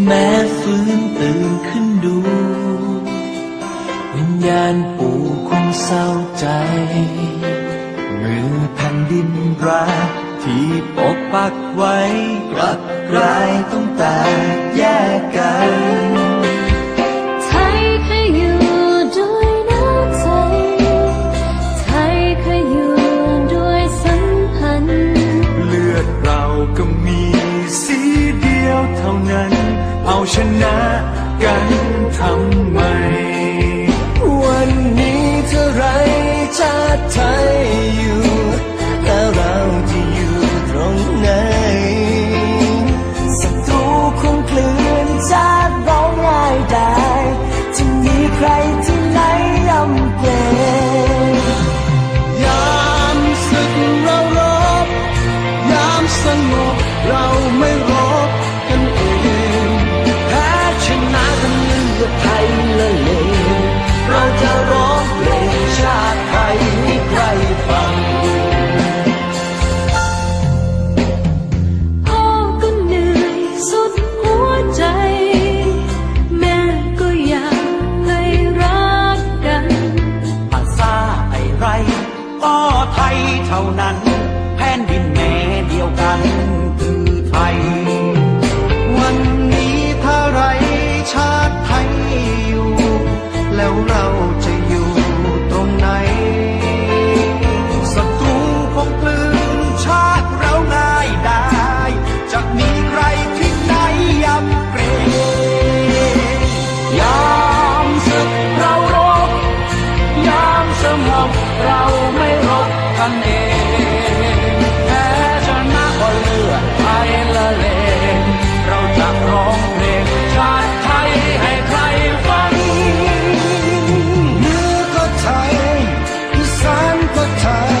แม้ฟื้นตื่นขึ้นดู วิญญาณปู่คงเศร้าใจ มือแผ่นดินรักที่ปกปักไว้กลับกลายต้องแตกแยกกัน ติไทยอยู่แล้วเราจะอยู่ตรงไหนศัตรูคงเคลื่นชาติเราง่ายได้จะมีใครที่ไหนยำเกรงยามศึกเรารบยามสงบเราไม่ร ก็ไทยเท่านั้น แผ่นดินแม่เดียวกันคือไทย วันนี้ถ้าไรชาติไทยอยู่ แล้วเราจะอยู่ตรงไหนศัตรูคงกลืนชาติเราง่ายได้จะมีใครที่ไหนยำเกรงยามศึกเรารบยามสงบเราไม่รบ กันเองแพ้ชนะก็เลือดไทยละเลงเราจะร้องเพลงชาติไทยให้ใครฟังเหนือก็ไทยอีสานก็ไทย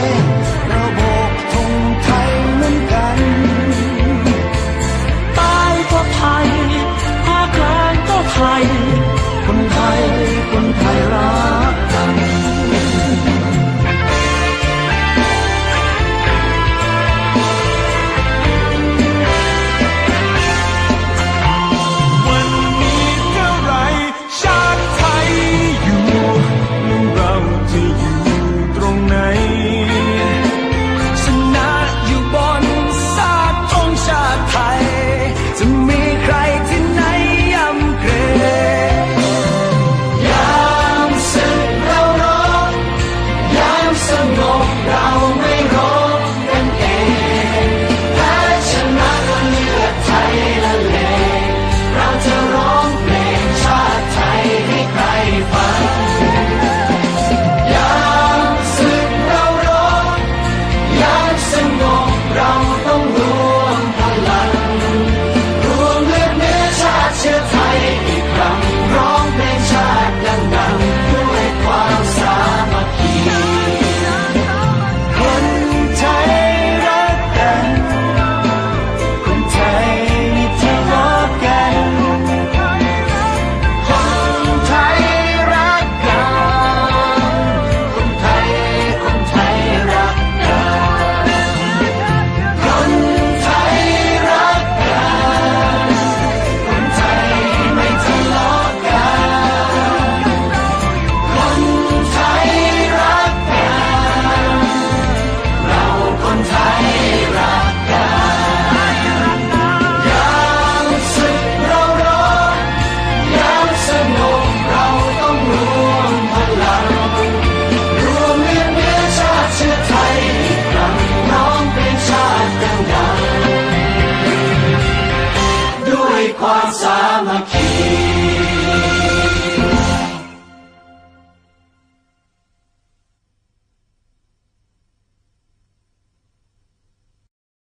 เราโบกธงไทยเหมือนกันใต้ก็ไทยภาคกลางก็ไทยคนไทยคนไทย